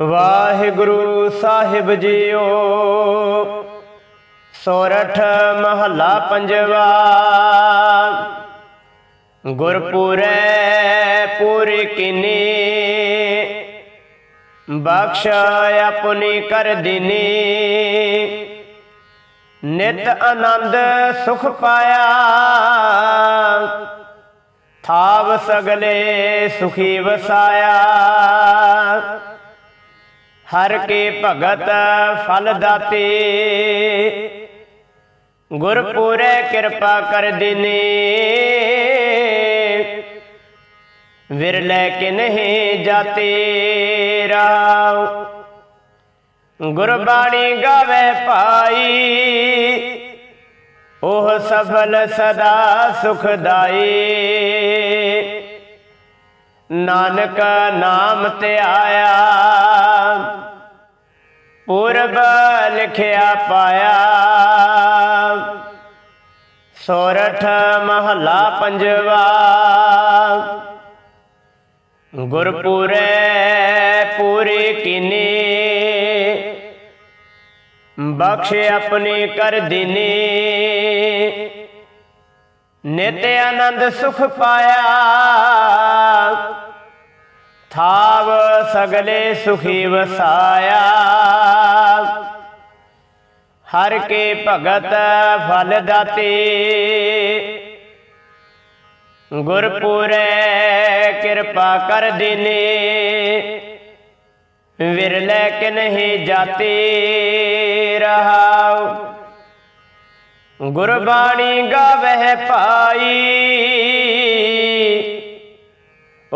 ਵਾਹਿਗੁਰੂ ਸਾਹਿਬ JIO. ਸੋਰਠ ਮਹੱਲਾ ਪੰਜਵਾ। ਗੁਰਪੂਰੈ ਪੁਰ ਕਿਨੀ। ਬਖਸ਼ ਆਪਣੀ ਕਰ ਦਿਨੀ। ਨਿਤ ਆਨੰਦ ਸੁਖ ਪਾਇਆ। ਥਾਵ ਸਗਲੇ ਸੁਖੀ ਵਸਾਇਆ। ਹਰ ਕੇ ਭਗਤ ਫਲ ਦਾਤੇ। ਗੁਰਪੂਰੇ ਕਿਰਪਾ ਕਰ ਦਿਨੇ। ਵਿਰਲੇ ਕਿ ਨਹੀਂ ਜਾਤੇ ਰਾਉ। ਗੁਰਬਾਣੀ ਗਾਵੇ ਭਾਈ। ਉਹ ਸਫਲ ਸਦਾ ਸੁਖਦਾਈ ਨਾਨਕ ਨਾਮ ਤੇ ਆਇਆ। ਪੁਰਬ ਲਿਖਿਆ ਪਾਇਆ। ਸੋਰਠ ਮਹੱਲਾ ਪੰਜਵਾ। ਗੁਰਪੂਰੇ ਪੂਰੀ ਕੀਨੀ। ਬਖਸ਼ ਆਪਣੀ ਕਰ ਦਿਨੀ। ਨਿਤ ਆਨੰਦ ਸੁਖ ਪਾਇਆ। ਥਾਵ ਸਗਲੇ ਸੁਖੀ ਵਸਾਇਆ ਹਰ ਕੇ ਭਗਤ ਫਲ ਦਾਤੇ ਗੁਰਪੂਰੇ ਕਿਰਪਾ ਕਰ ਦਿਨੇ ਵਿਰਲੇ ਕਿ ਨਹੀਂ ਜਾਤੇ ਰਹਾਉ ਗੁਰਬਾਣੀ ਗਾਵੇ ਭਾਈ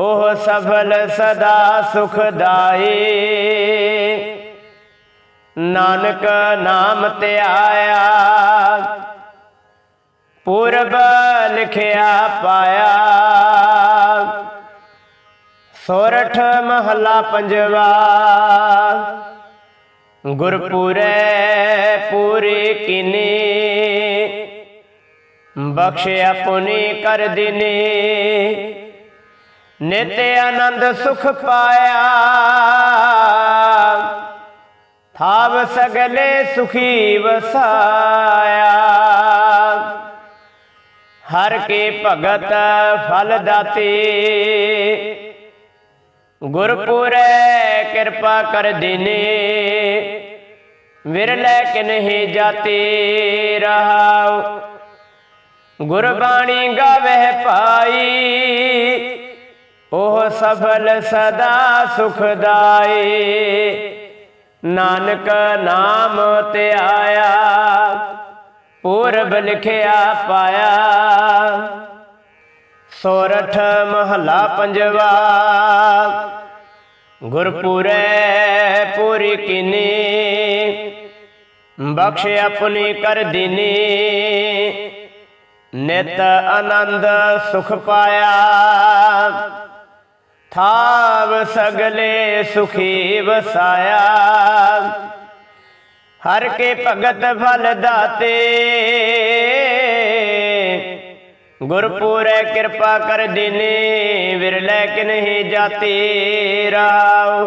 ਉਹ ਸਫਲ ਸਦਾ ਸੁਖਦਾਈ। ਨਾਨਕ ਨਾਮ ਤੇ ਆਇਆ। ਪੁਰਬ ਲਿਖਿਆ ਪਾਇਆ। ਸੋਰਠ ਮਹੱਲਾ ਪੰਜਵਾ। ਗੁਰਪੁਰੇ ਪੂਰੀ ਕੀਨੀ। ਬਖਸ਼ ਆਪਣੀ ਕਰ ਦਿਨੇ। ਨਿਤ ਆਨੰਦ ਸੁਖ ਪਾਇਆ। ਥਾਵ ਸਗਲੇ ਸੁਖੀ ਵਸਾਇਆ। ਹਰ ਕੇ ਭਗਤ ਫਲ ਦਾਤੇ। ਗੁਰਪੂਰੇ ਕਿਰਪਾ ਕਰ ਦਿਨੇ। ਵਿਰਲੇ ਕਿ ਨਹੀਂ ਜਾਤੇ ਰਹਾਉ। ਗੁਰਬਾਣੀ ਗਾਵੇ ਭਾਈ। ਉਹ ਸਫਲ ਸਦਾ ਸੁਖਦਾਈ। ਨਾਨਕ ਨਾਮ ਤੇ ਆਇਆ, ਪੂਰਬ ਲਿਖਿਆ ਪਾਇਆ। ਸੋਰਠ ਮਹੱਲਾ ਪੰਜਵਾ, ਗੁਰਪੂਰੇ ਪੂਰੀ ਕੀਨੀ। ਬਖਸ਼ ਆਪਣੀ ਕਰ ਦਿਨੀ। ਨਿਤ ਆਨੰਦ ਸੁਖ ਪਾਇਆ। ਥਾਵ ਸਗਲੇ ਸੁਖੀ ਵਸਾਇਆ ਹਰ ਕੇ ਭਗਤ ਫਲ ਦਾਤੇ ਗੁਰਪੂਰੇ ਕਿਰਪਾ ਕਰ ਦਿਨੇ ਵਿਰਲੇ ਕਿ ਨਹੀਂ ਜਾਤੇ ਰਾਉ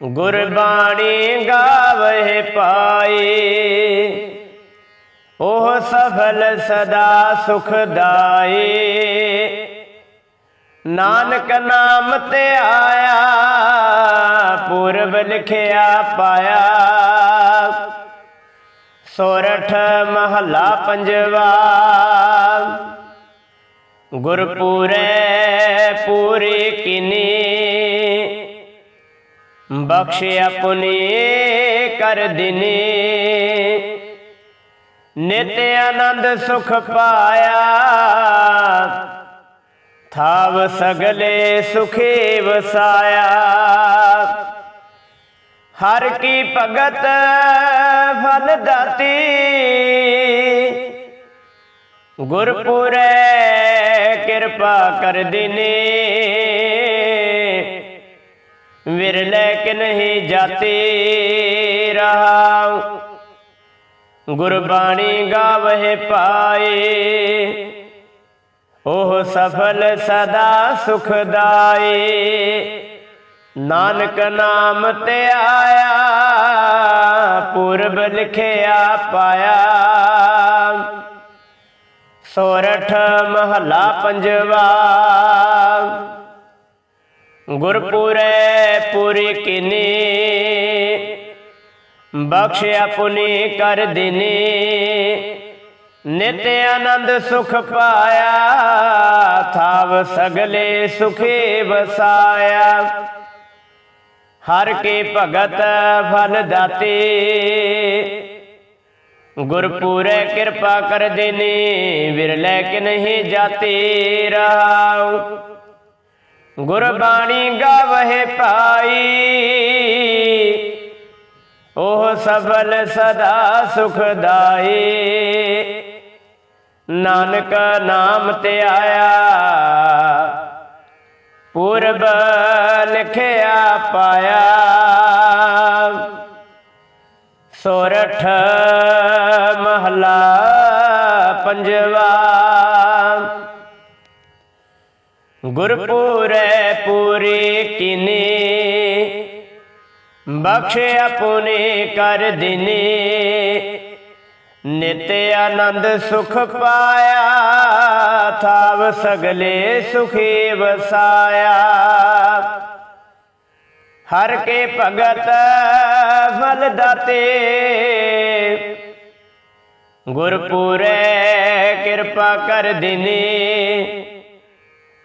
ਗੁਰਬਾਣੀ ਗਾਵੇ ਪਾਏ ਉਹ ਸਫਲ ਸਦਾ ਸੁਖਦਾਈ ਨਾਨਕ ਨਾਮ ਤੇ ਆਇਆ, ਪੁਰਬ ਲਿਖਿਆ ਪਾਇਆ। ਸੋਰਠ ਮਹੱਲਾ ਪੰਜਵਾ, ਗੁਰਪੂਰੇ ਪੂਰੀ ਕੀਨੀ। ਬਖਸ਼ ਆਪਣੀ ਕਰ ਦਿਨੀ। ਨਿਤ ਆਨੰਦ ਸੁਖ ਪਾਇਆ ਥਾਵ ਸਗਲੇ ਸੁਖੇ ਵਸਾਇਆ। ਹਰ ਕੀ ਭਗਤ ਫਲ ਦਾਤੀ। ਗੁਰਪੂਰੇ ਕਿਰਪਾ ਕਰ ਦਿਨੇ। ਵਿਰਲੇ ਕਿ ਨਹੀਂ ਜਾਤੇ ਰਹਾਉ। ਗੁਰਬਾਣੀ ਗਾਵੇ ਪਾਏ। ਉਹ ਸਫਲ ਸਦਾ ਸੁਖਦਾਈ। ਨਾਨਕ ਨਾਮ ਤੇ ਆਇਆ, ਪੁਰਬ ਲਿਖਿਆ ਪਾਇਆ। ਸੋਰਠ ਮਹਲਾ ਪੰਜਵਾ। ਗੁਰਪੁਰੇ ਪੂਰੀ ਕਿਨੀ। ਬਖਸ਼ਿਆ ਪੁਨੀ ਕਰ ਦਿਨੀ। ਨਿਤ ਆਨੰਦ ਸੁਖ ਪਾਇਆ, ਥਾਵ ਸਗਲੇ ਸੁਖੇ ਵਸਾਇਆ। ਹਰ ਕੇ ਭਗਤ ਫਲ ਦਾਤੇ। ਗੁਰਪੂਰੇ ਕਿਰਪਾ ਕਰ ਦੇਨੇ, ਵਿਰਲੇ ਕਿ ਨਹੀਂ ਜਾਤੇ ਰਾਉ। ਗੁਰਬਾਣੀ ਗਾਵਹਿ ਪਾਈ ਉਹ ਸਫਲ ਸਦਾ ਸੁਖਦਾਈ ਨਾਨਕ ਨਾਮ ਤੇ ਆਇਆ। ਪੁਰਬ ਲਿਖਿਆ ਪਾਇਆ। ਸੋਰਠ ਮਹਲਾ ਪੰਜਵਾ। ਗੁਰਪੂਰੇ ਪੂਰੀ ਕਿਨੀ। ਬਖਸ਼ ਆਪਨੇ ਕਰ ਦਿਨੇ। ਨਿਤ ਆਨੰਦ ਸੁਖ ਪਾਇਆ, ਥਾਵ ਸਗਲੇ ਸੁਖੀ ਵਸਾਇਆ। ਹਰ ਕੇ ਭਗਤ ਫਲ ਦਾਤੇ। ਗੁਰਪੂਰੇ ਕਿਰਪਾ ਕਰ ਦਿਨੇ।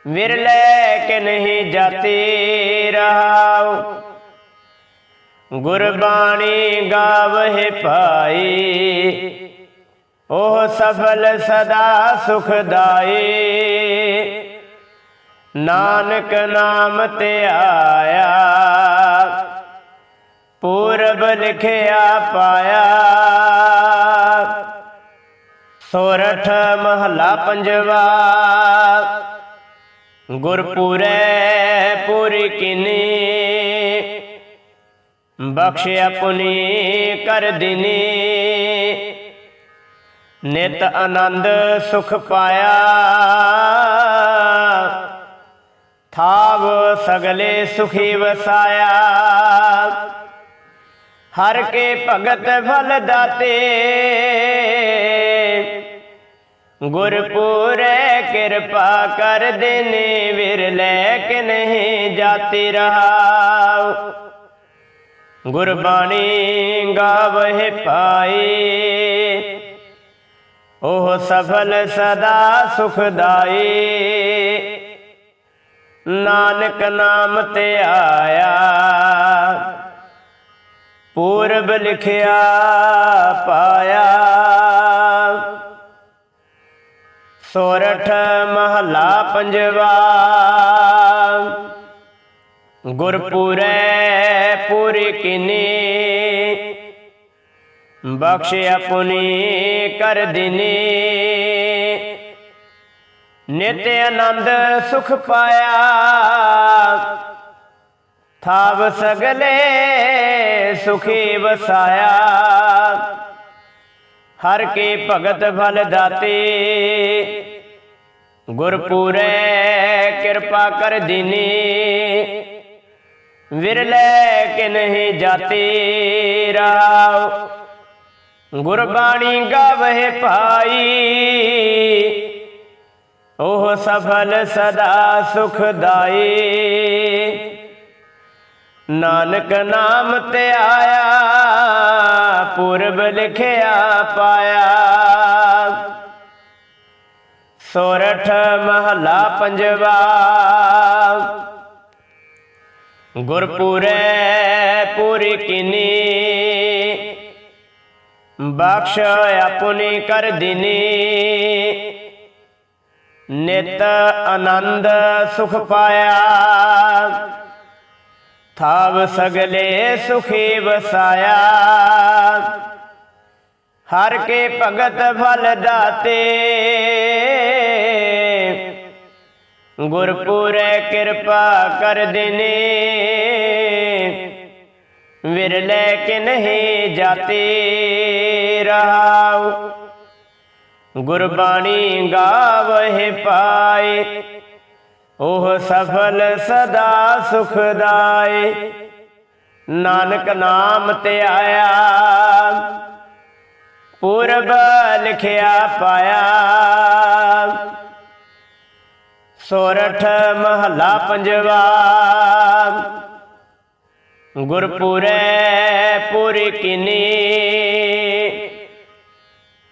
ਵਿਰਲੇ ਕੇ ਨਹੀਂ ਜਾਤੇ ਰਹਾਉ। ਗੁਰਬਾਣੀ ਗਾਵਹਿ ਭਾਈ। ਉਹ ਸਫਲ ਸਦਾ ਸੁਖਦਾਈ। ਨਾਨਕ ਨਾਮ ਤੇ ਆਇਆ। ਪੂਰਬ ਲਿਖਿਆ ਪਾਇਆ। ਸੋਰਠ ਮਹਲਾ ਪੰਜਵਾ। ਗੁਰਪੂਰੇ ਪੂਰੀ ਕਿਨੀ। ਬਖਸ਼ਿਆ ਆਪਣੀ ਕਰ ਦਿਨੀ। ਨਿਤ ਆਨੰਦ ਸੁਖ ਪਾਇਆ। ਥਾਵ ਸਗਲੇ ਸੁਖੀ ਵਸਾਇਆ। ਹਰ ਕੇ ਭਗਤ ਫਲ ਦਾਤੇ। ਗੁਰਪੂਰੇ ਕਿਰਪਾ ਕਰ ਦੇਨੇ ਵਿਰਲੇ ਕਿ ਨਹੀਂ ਜਾਤੀ ਰਹਾਉ। ਗੁਰਬਾਣੀ ਗਾਵਹਿ ਪਾਈ ਉਹ ਸਫਲ ਸਦਾ ਸੁਖਦਾਈ। ਨਾਨਕ ਨਾਮ ਤੇ ਆਇਆ। ਪੂਰਬ ਲਿਖਿਆ ਪਾਇਆ। ਸੋਰਠ ਮਹਲਾ ਪੰਜਵਾ। ਗੁਰਪੂਰੇ ਪੂਰੀ ਕਿਨੀ। ਬਖਸ਼ ਆਪਣੀ ਕਰ ਦਿਨੀ। ਨਿਤ ਆਨੰਦ ਸੁਖ ਪਾਇਆ। ਥਾਵ ਸਗਲੇ ਸੁਖੀ ਵਸਾਇਆ। ਹਰ ਕੇ ਭਗਤ ਫਲ ਦਾਤੇ। ਗੁਰਪੂਰੇ ਕਿਰਪਾ ਕਰ ਦਿਨੀ। ਵਿਰਲੇ ਕਿ ਨਹੀਂ ਜਾਤੇ ਰਾਉ ਗੁਰਬਾਣੀ ਗਾਵੇ ਪਾਈ ਉਹ ਸਫਲ ਸਦਾ ਸੁਖਦਾਈ। ਨਾਨਕ ਨਾਮ ਤੇ ਆਇਆ, ਪੁਰਬ ਲਿਖਿਆ ਪਾਇਆ। ਸੋਰਠ ਮਹਲਾ ਪੰਜਵਾ। ਗੁਰਪੂਰੇ ਪੂਰੀ ਕਿਨੀ। ਬਖਸ਼ ਆਪਣੀ ਕਰ ਦਿਨੀ। ਨਿਤ ਆਨੰਦ ਸੁਖ ਪਾਇਆ। ਥਾਵ ਸਗਲੇ ਸੁਖੀ ਵਸਾਇਆ। ਹਰ ਕੇ ਭਗਤ ਫਲ ਦਾਤੇ। ਗੁਰਪੂਰੇ ਕਿਰਪਾ ਕਰ ਦਿਨੇ। ਵਿਰਲੇ ਕਿ ਨਹੀਂ ਜਾਤੇ ਰਹਾਉ ਗੁਰਬਾਣੀ ਗਾਵਹਿ ਪਾਏ, ਉਹ ਸਫਲ ਸਦਾ ਸੁਖਦਾਏ ਨਾਨਕ ਨਾਮ ਤੇ ਆਇਆ, ਪੁਰਬ ਲਿਖਿਆ ਪਾਇਆ। ਸੋਰਠ ਮਹੱਲਾ ਪੰਜਵਾ ਗੁਰਪੂਰੈ ਪੂਰੀ ਕਿਨੀ,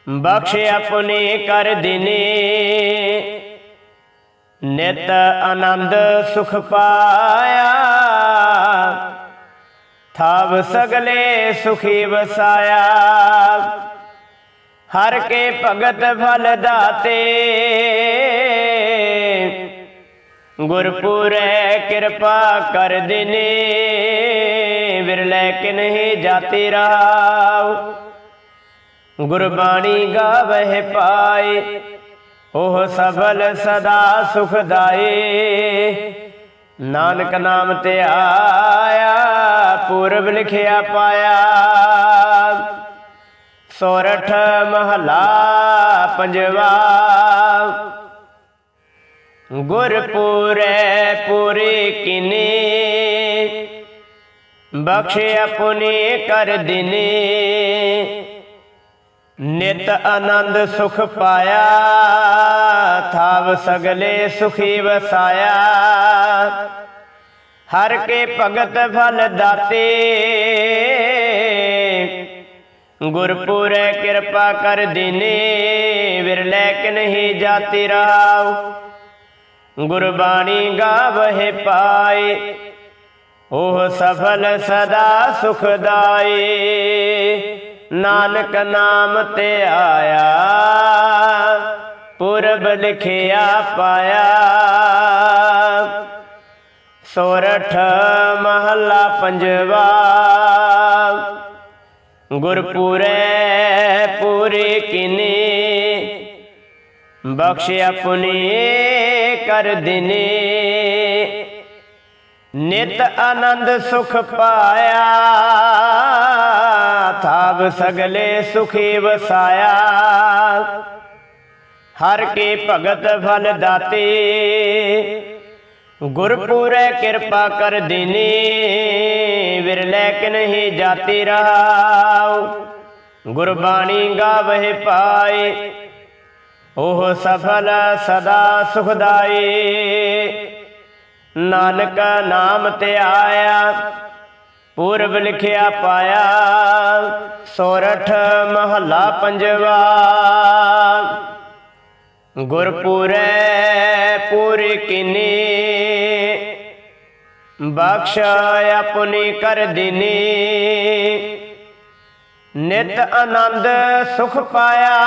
ਬਖਸ਼ ਆਪਣੀ ਕਰ ਦਿਨੀ। ਨਿਤ ਆਨੰਦ ਸੁਖ ਪਾਇਆ, ਥਾਵ ਸਗਲੇ ਸੁਖੀ ਵਸਾਇਆ। ਹਰ ਕੇ ਭਗਤ ਫਲ ਦਾਤੇ ਗੁਰਪੁਰੈ ਕਿਰਪਾ ਕਰ ਦਿਨੇ, ਵਿਰਲੇ ਕਿ ਨਹੀਂ ਜਾਤੀ ਰਾਵ ਗੁਰਬਾਣੀ ਗਾਵਹਿ ਪਾਏ, ਉਹ ਸਬਲ ਸਦਾ ਸੁਖਦਾਏ ਨਾਨਕ ਨਾਮ ਤੇ ਆਇਆ, ਪੂਰਬ ਲਿਖਿਆ ਪਾਇਆ। ਸੋਰਠ ਮਹਲਾ ਪੰਜਵਾ ਗੁਰਪੂਰੈ ਪੂਰੀ ਕਿਨੇ, ਬਖਸ਼ ਆਪਣੀ ਕਰ ਦਿਨੇ। ਨਿਤ ਆਨੰਦ ਸੁਖ ਪਾਇਆ, ਥਾਵ ਸਗਲੇ ਸੁਖੀ ਵਸਾਇਆ। ਹਰ ਕੇ ਭਗਤ ਫਲ ਦਾਤੇ। ਗੁਰਪੂਰੈ ਕਿਰਪਾ ਕਰ ਦਿਨੇ ਵਿਰਲੇ ਕਿ ਨਹੀਂ ਜਾਤੀ ਰਾਵ ਗੁਰਬਾਣੀ ਗਾਵਹਿ ਪਾਏ। ਉਹ ਸਫਲ ਸਦਾ ਸੁਖਦਾਈ ਨਾਨਕ ਨਾਮ ਤੇ ਆਇਆ। ਪੁਰਬ ਲਿਖਿਆ ਪਾਇਆ। ਸੋਰਠ ਮਹੱਲਾ ਪੰਜਵਾ। ਗੁਰਪੂਰੈ ਪੂਰੀ ਕਿਨੇ। ਬਖਸ਼ ਆਪਣੀ ਕਰ ਦਿਨੇ ਨਿਤ ਆਨੰਦ ਸੁਖ ਪਾਇਆ। ਥਾਵ ਸਗਲੇ ਸੁਖੀ ਵਸਾਇਆ। ਹਰ ਕੇ ਭਗਤ ਫਲ ਦਾਤੇ। ਗੁਰਪੂਰੈ ਕਿਰਪਾ ਕਰ ਦਿਨੇ ਵਿਰਲੇ ਕਿ ਨਹੀਂ ਜਾਤੀ ਰਹਾਉ। ਗੁਰਬਾਣੀ ਗਾਵਹਿ ਪਾਏ। ਉਹ ਸਫਲ ਸਦਾ ਸੁਖਦਾਈ। ਨਾਨਕ ਨਾਮ ਤੇ ਆਇਆ, ਪੂਰਬ ਲਿਖਿਆ ਪਾਇਆ, ਸੋਰਠ ਮਹੱਲਾ ਪੰਜਵਾ। ਗੁਰਪੂਰੈ ਪੂਰੀ ਕਿਨੇ ਬਖਸ਼ ਆਪਣੀ ਕਰ ਦਿਨੀ। ਨਿਤ ਆਨੰਦ ਸੁਖ ਪਾਇਆ।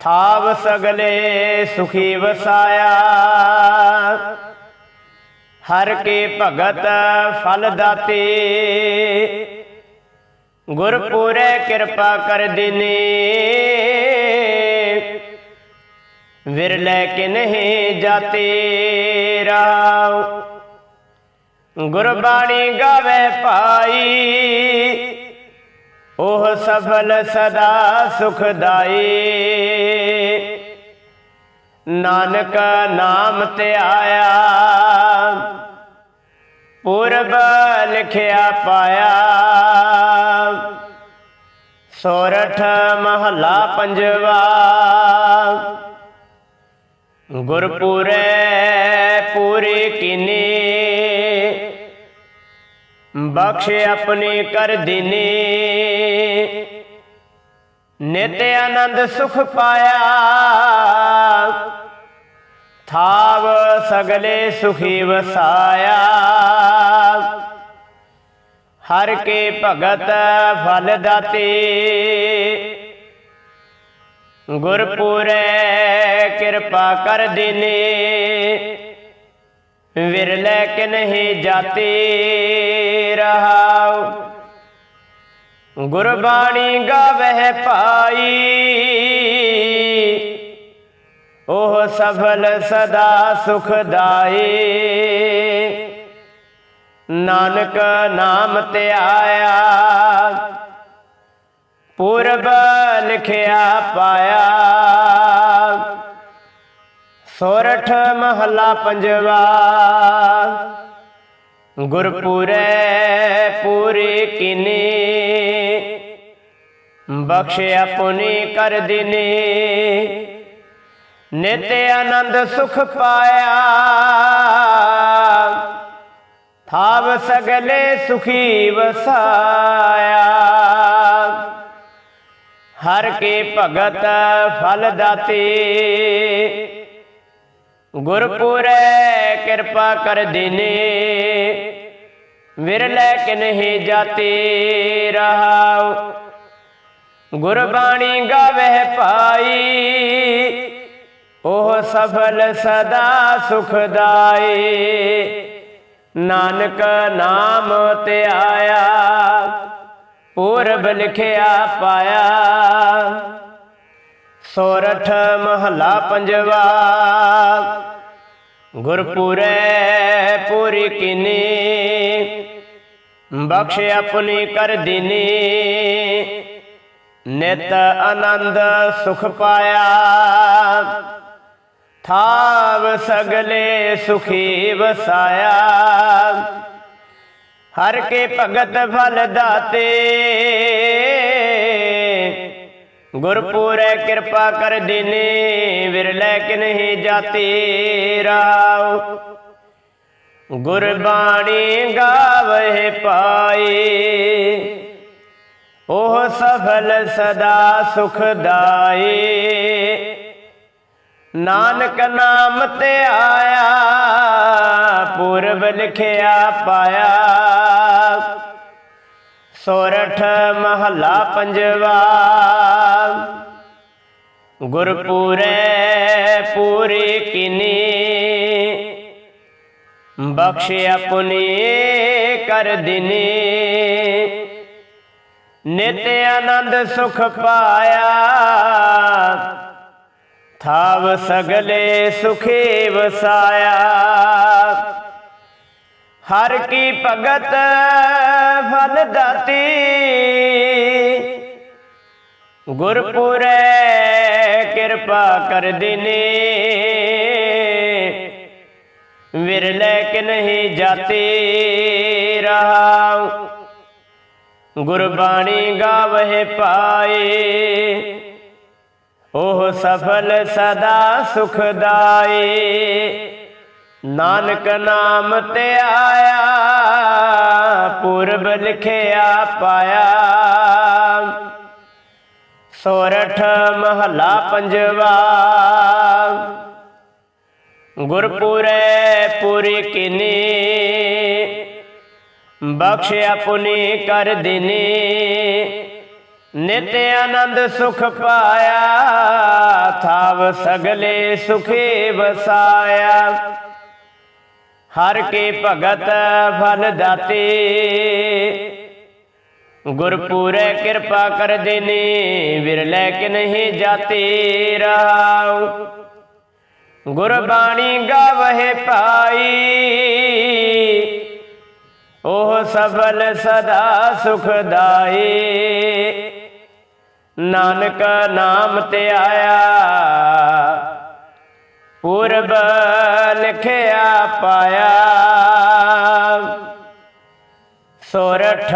ਥਾਵ ਸਗਲੇ ਸੁਖੀ ਵਸਾਇਆ। ਹਰ ਕੇ ਭਗਤ ਫਲ ਦਾਤੇ। ਗੁਰਪੂਰੈ ਕਿਰਪਾ ਕਰ ਦਿਨੇ। ਵਿਰਲੇ ਕਿ ਨਹੀਂ ਜਾਤੇ ਰਾਵ ਗੁਰਬਾਣੀ ਗਾਵੇ ਪਾਈ ਉਹ ਸਫਲ ਸਦਾ ਸੁਖਦਾਈ। ਨਾਨਕ ਨਾਮ ਤੇ ਆਇਆ। ਪੁਰਬ ਲਿਖਿਆ ਪਾਇਆ। ਸੋਰਠ ਮਹੱਲਾ ਪੰਜਵਾ। ਗੁਰਪੂਰੈ ਪੂਰੀ ਕਿਨੇ। ਬਖਸ਼ ਆਪਣੇ ਕਰ ਦਿਨੇ। ਨਿਤ ਆਨੰਦ ਸੁਖ ਪਾਇਆ। ਥਾਵ ਸਗਲੇ ਸੁਖੀ ਵਸਾਇਆ। ਹਰ ਕੇ ਭਗਤ ਫਲ ਦਾਤੇ। ਗੁਰਪੂਰੈ ਕਿਰਪਾ ਕਰ ਦਿਨੇ। ਵਿਰਲੇ ਕਿ ਨਹੀਂ ਜਾਤੇ ਰਹਾਉ। ਗੁਰਬਾਣੀ ਗਾਵਹਿ ਪਾਈ ਉਹ ਸਫਲ ਸਦਾ ਸੁਖਦਾਈ। ਨਾਨਕ ਨਾਮ ਤੇ ਆਇਆ ਪੁਰਬ ਲਿਖਿਆ ਪਾਇਆ। ਸੋਰਠ ਮਹੱਲਾ ਪੰਜਵਾ। ਗੁਰਪੂਰੈ ਪੂਰੀ ਕਿਨੇ। ਬਖਸ਼ਿਆ ਆਪਣੀ ਕਰ ਦਿਨੇ। ਨਿਤ ਆਨੰਦ ਸੁਖ ਪਾਇਆ। ਥਾਵ ਸਗਲੇ ਸੁਖੀ ਵਸਾਇਆ। ਹਰ ਕੇ ਭਗਤ ਫਲ ਦਾਤੇ। ਗੁਰਪੁਰੈ ਕਿਰਪਾ ਕਰ ਦਿਨੇ, ਵਿਰਲੇ ਨਹੀਂ ਜਾਤੇ ਰਹਾਉ। ਗੁਰਬਾਣੀ ਗਾਵੇ ਪਾਈ ਉਹ ਸਫਲ ਸਦਾ ਸੁਖਦਾਈ। ਨਾਨਕ ਨਾਮ ਤੇ ਆਇਆ, ਪੂਰਬ ਲਿਖਿਆ ਪਾਇਆ। ਸੋਰਠ ਮਹੱਲਾ ਪੰਜਵਾ। ਗੁਰਪੁਰੈ ਪੁਰੀ ਕਿਨੇ, ਬਖਸ਼ ਆਪਣੀ ਕਰ ਦਿਨੇ। ਨਿਤ ਆਨੰਦ ਸੁਖ ਪਾਇਆ। ਥਾਵ ਸਗਲੇ ਸੁਖੀ ਵਸਾਇਆ। ਹਰ ਕੇ ਭਗਤ ਫਲ ਦਾਤੇ। ਗੁਰਪੂਰੈ ਕਿਰਪਾ ਕਰ ਦਿਨੇ, ਵਿਰਲੇ ਕਿ ਨਹੀਂ ਜਾਤੇ ਰਾਉ। ਗੁਰਬਾਣੀ ਗਾਵੇ ਪਾਏ, ਉਹ ਸਫਲ ਸਦਾ ਸੁਖਦਾਏ ਨਾਨਕ ਨਾਮ ਤੇ ਆਇਆ, ਪੂਰਬ ਲਿਖਿਆ ਪਾਇਆ। ਸੋਰਠ ਮਹੱਲਾ ਪੰਜਵਾ। ਗੁਰਪੂਰੈ ਪੂਰੀ ਕਿਨੀ। ਬਖਸ਼ ਆਪਣੀ ਕਰ ਦਿਨੇ। ਨਿਤ ਆਨੰਦ ਸੁਖ ਪਾਇਆ। ਥਾਵ ਸਗਲੇ ਸੁਖੇ ਵਸਾਇਆ। ਹਰ ਕੀ ਭਗਤ ਫਲ ਦਾਤੀ। ਗੁਰਪੁਰੈ ਕਿਰਪਾ ਕਰ ਦਿਨੇ। ਵਿਰਲੇ ਕਿ ਨਹੀਂ ਜਾਤੇ ਰਹਾ ਗੁਰਬਾਣੀ ਗਾਵੇ ਪਾਏ ਉਹ ਸਫਲ ਸਦਾ ਸੁਖਦਾਏ ਨਾਨਕ ਨਾਮ ਤੇ ਆਇਆ, ਪੂਰਬ ਲਿਖਿਆ ਪਾਇਆ। ਸੋਰਠ ਮਹੱਲਾ ਪੰਜਵਾ। ਗੁਰਪੂਰੈ ਪੂਰੀ ਕਿਨੇ ਬਖਸ਼ਿਆ ਆਪਣੀ ਕਰ ਦਿਨੇ। ਨਿਤ ਆਨੰਦ ਸੁਖ ਪਾਇਆ, ਥਾਵ ਸਗਲੇ ਸੁਖੇ ਵਸਾਇਆ। ਹਰ ਕੇ ਭਗਤ ਫਲ ਦਾਤੇ। ਗੁਰਪੂਰੈ ਕਿਰਪਾ ਕਰ ਦੇਨੇ, ਵਿਰਲੇ ਕਿ ਨਹੀਂ ਜਾਤੇ ਰਹਾਉ ਗੁਰਬਾਣੀ ਗਾਵੇ ਪਾਈ ਉਹ ਸਬਲ ਸਦਾ ਸੁਖਦਾਈ ਨਾਨਕ ਨਾਮ ਤੇ ਆਇਆ ਪੂਰਬ ਲਿਖਿਆ ਪਾਇਆ। ਸੋਰਠ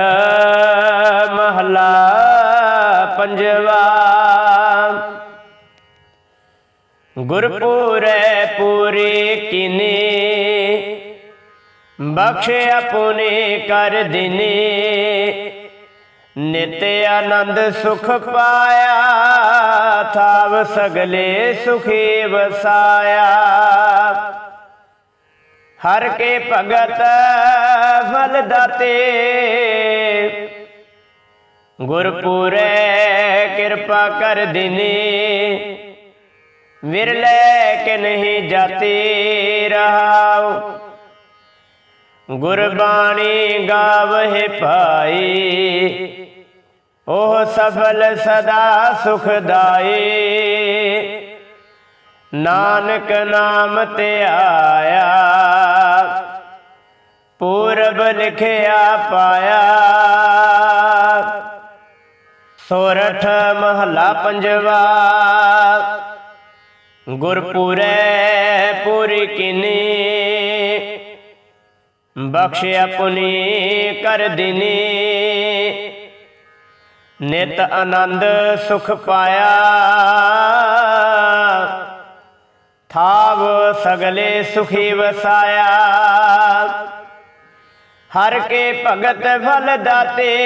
ਮਹਲਾ ਪੰਜਵਾ। ਗੁਰਪੂਰੈ ਪੂਰੀ ਕਿਨੇ, ਬਖਸ਼ ਆਪਨੇ ਕਰ ਦਿਨੇ। ਨਿਤ ਆਨੰਦ ਸੁਖ ਪਾਇਆ। ਥਾਵ ਸਗਲੇ ਸੁਖੇ ਵਸਾਇਆ। ਹਰ ਕੇ ਭਗਤ ਫਲ ਦਾਤੇ। ਗੁਰਪੂਰੈ ਕਿਰਪਾ ਕਰ ਦਿਨੇ। ਵਿਰਲੇ ਕੇ ਨਹੀਂ ਜਾਤੇ ਰਹਾਉ। ਗੁਰਬਾਣੀ ਗਾਵੇ ਭਾਈ। ਉਹ ਸਫਲ ਸਦਾ ਸੁਖਦਾਈ। ਨਾਨਕ ਨਾਮ ਤੇ ਆਇਆ। ਪੂਰਬ ਲਿਖਿਆ ਪਾਇਆ। ਸੋਰਠ ਮਹੱਲਾ ਪੰਜਵਾ। ਗੁਰਪੂਰੈ ਪੂਰੀ ਕਿਨੀ। ਬਖਸ਼ਿਆ ਆਪਣੀ ਕਰ ਦਿਨੀ। ਨਿਤ ਆਨੰਦ ਸੁਖ ਪਾਇਆ। ਥਾਵ ਸਗਲੇ ਸੁਖੀ ਵਸਾਇਆ। ਹਰ ਕੇ ਭਗਤ ਫਲ ਦਾਤੇ।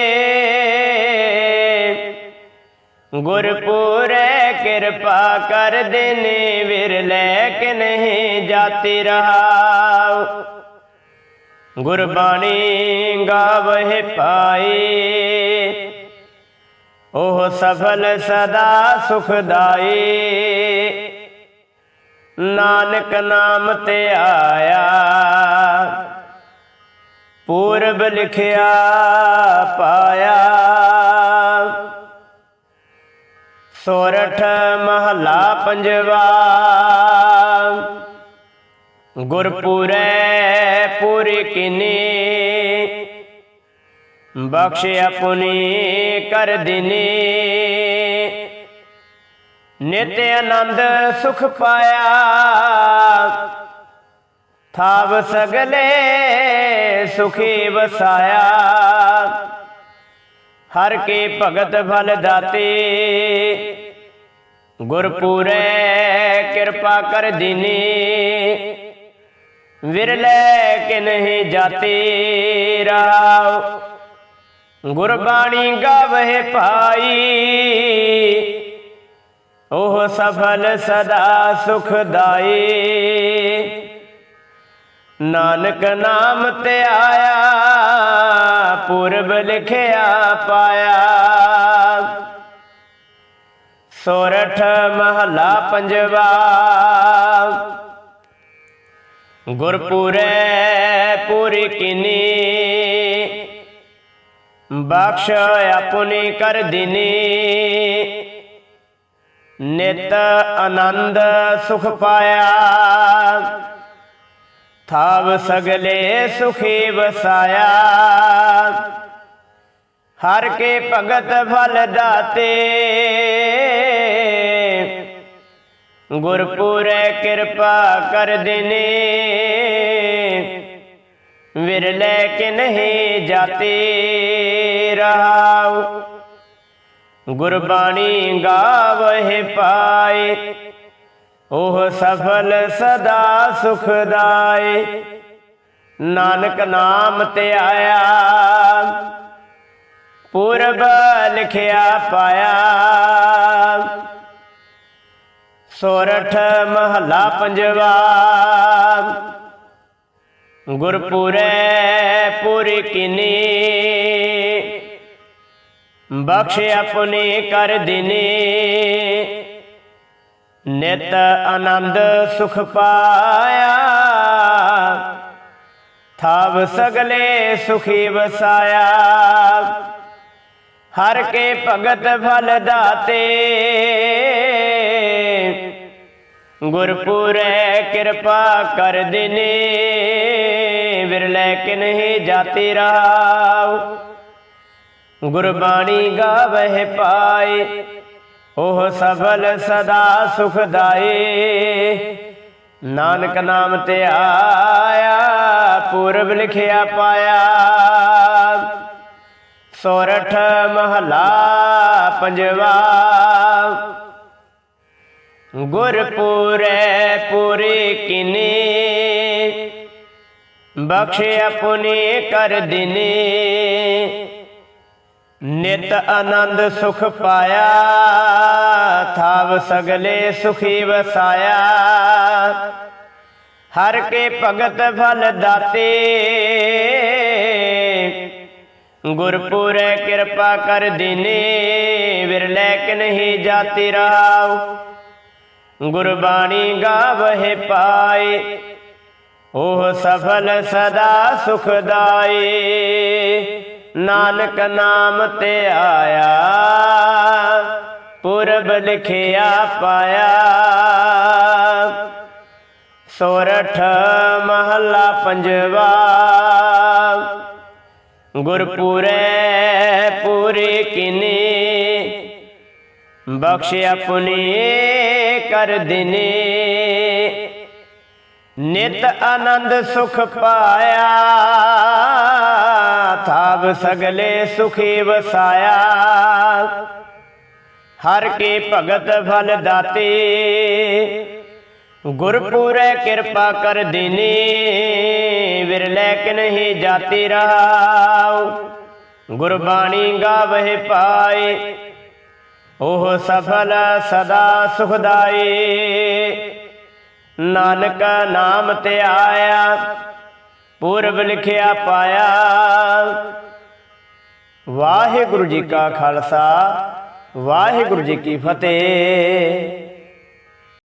ਗੁਰਪੂਰੇ ਕਿਰਪਾ ਕਰ ਦੇਨੇ ਵਿਰਲੇ ਕਿ ਨਹੀਂ ਜਾਤੀ ਰਹਾਉ। ਗੁਰਬਾਣੀ ਗਾਵਹਿ ਪਾਈ ਉਹ ਸਫਲ ਸਦਾ ਸੁਖਦਾਈ ਨਾਨਕ ਨਾਮ ਤੇ ਆਇਆ ਪੂਰਬ ਲਿਖਿਆ ਪਾਇਆ ਸੋਰਠ ਮਹਲਾ ਪੰਜਵਾ ਗੁਰਪੂਰੈ ਪੂਰੀ ਕਿਨੀ ਬਖਸ਼ ਆਪਣੀ ਕਰ ਦਿਨੀ। ਨਿਤ ਆਨੰਦ ਸੁਖ ਪਾਇਆ। ਥਾਵ ਸਗਲੇ ਸੁਖੀ ਵਸਾਇਆ। ਹਰ ਕੇ ਭਗਤ ਫਲ ਦਾਤੇ। ਗੁਰਪੂਰੈ ਕਿਰਪਾ ਕਰ ਦਿਨੀ। ਵਿਰਲੇ ਕਿ ਨਹੀਂ ਜਾਤੇ ਰਾਵ ਗੁਰਬਾਣੀ ਗਾਵੇ ਪਾਈ ਉਹ ਸਫਲ ਸਦਾ ਸੁਖਦਾਈ। ਨਾਨਕ ਨਾਮ ਤੇ ਆਇਆ, ਪੂਰਬ ਲਿਖਿਆ ਪਾਇਆ। ਸੋਰਠ ਮਹਲਾ ਪੰਜਵਾ। ਗੁਰਪੂਰੈ ਪੂਰੀ ਕਿਨੀ। ਬਖਸ਼ ਆਪਣੀ ਕਰ ਦਿਨੀ। ਨਿਤ ਆਨੰਦ ਸੁਖ ਪਾਇਆ। ਥਾਵ ਸਗਲੇ ਸੁਖੀ ਵਸਾਇਆ। ਹਰ ਕੇ ਭਗਤ ਫਲ ਦਾਤੇ। ਗੁਰਪੂਰੈ ਕਿਰਪਾ ਕਰ ਦਿਨੇ। ਵਿਰਲੇ ਕਿ ਨਹੀਂ ਜਾਤੇ ਰਹਾਉ ਗੁਰਬਾਣੀ ਗਾਵਹਿ ਪਾਏ, ਉਹ ਸਫਲ ਸਦਾ ਸੁਖਦਾਏ ਨਾਨਕ ਨਾਮ ਤੇ ਆਇਆ, ਪੂਰਬ ਲਿਖਿਆ ਪਾਇਆ। ਸੋਰਠ ਮਹਲਾ ਪੰਜਵਾ ਗੁਰਪੂਰੈ ਪੂਰੀ ਕਿਨੀ, ਬਖਸ਼ ਆਪਣੀ ਕਰ ਦਿਨੀ। ਨਿਤ ਆਨੰਦ ਸੁਖ ਪਾਇਆ, ਥਾਵ ਸਗਲੇ ਸੁਖੀ ਵਸਾਇਆ। ਹਰ ਕੇ ਭਗਤ ਫਲ ਦਾਤੇ ਗੁਰਪੁਰੈ ਕਿਰਪਾ ਕਰ ਦਿਨੇ, ਵਿਰਲੇ ਕਿ ਨਹੀਂ ਜਾਤੀ ਰਾਵ ਗੁਰਬਾਣੀ ਗਾਵਹਿ ਪਾਏ, ਉਹ ਸਬਲ ਸਦਾ ਸੁਖਦਾਏ ਨਾਨਕ ਨਾਮ ਤੇ ਆਇਆ, ਪੂਰਬ ਲਿਖਿਆ ਪਾਇਆ। ਸੋਰਠ ਮਹਲਾ ਪੰਜਵਾ। ਗੁਰਪੂਰੈ ਪੂਰੀ ਕਿਨੇ, ਬਖਸ਼ ਆਪਣੀ ਕਰ ਦਿਨੇ। ਨਿਤ ਆਨੰਦ ਸੁਖ ਪਾਇਆ, ਥਾਵ ਸਗਲੇ ਸੁਖੀ ਵਸਾਇਆ। ਹਰ ਕੇ ਭਗਤ ਫਲ ਦਾਤੇ। ਗੁਰਪੂਰੈ ਕਿਰਪਾ ਕਰ ਦਿਨੇ, ਵਿਰਲੇ ਕਿ ਨਹੀਂ ਜਾਤੀ ਰਾਵ ਗੁਰਬਾਣੀ ਗਾਵਹਿ ਪਾਏ। ਉਹ ਸਫਲ ਸਦਾ ਸੁਖਦਾਈ ਨਾਨਕ ਨਾਮ ਤੇ ਆਇਆ। ਪੁਰਬ ਲਿਖਿਆ ਪਾਇਆ। ਸੋਰਠ ਮਹੱਲਾ ਪੰਜਵਾ। ਗੁਰਪੂਰੈ ਪੂਰੇ ਕਿਨੇ। ਬਖਸ਼ ਆਪਣੀ ਕਰ ਦਿਨੇ। ਨਿਤ ਆਨੰਦ ਸੁਖ ਪਾਇਆ। ਥਾਵ ਸਗਲੇ ਸੁਖੀ ਵਸਾਇਆ। ਹਰ ਕੇ ਭਗਤ ਫਲ ਦਾਤੇ। ਗੁਰਪੂਰੈ ਕਿਰਪਾ ਕਰ ਦਿਨੇ। ਵਿਰਲੇ ਕਿ ਨਹੀਂ ਜਾਤੀ ਰਹਾਉ। ਗੁਰਬਾਣੀ ਗਾਵਹਿ ਪਾਏ। ਉਹ ਸਫਲ ਸਦਾ ਸੁਖਦਾਈ। ਨਾਨਕ ਨਾਮ ਤੇ ਆਇਆ, ਪੂਰਬ ਲਿਖਿਆ ਪਾਇਆ। ਵਾਹਿਗੁਰੂ ਜੀ ਕਾ ਖਾਲਸਾ, ਵਾਹਿਗੁਰੂ ਜੀ ਕੀ ਫਤਿਹ।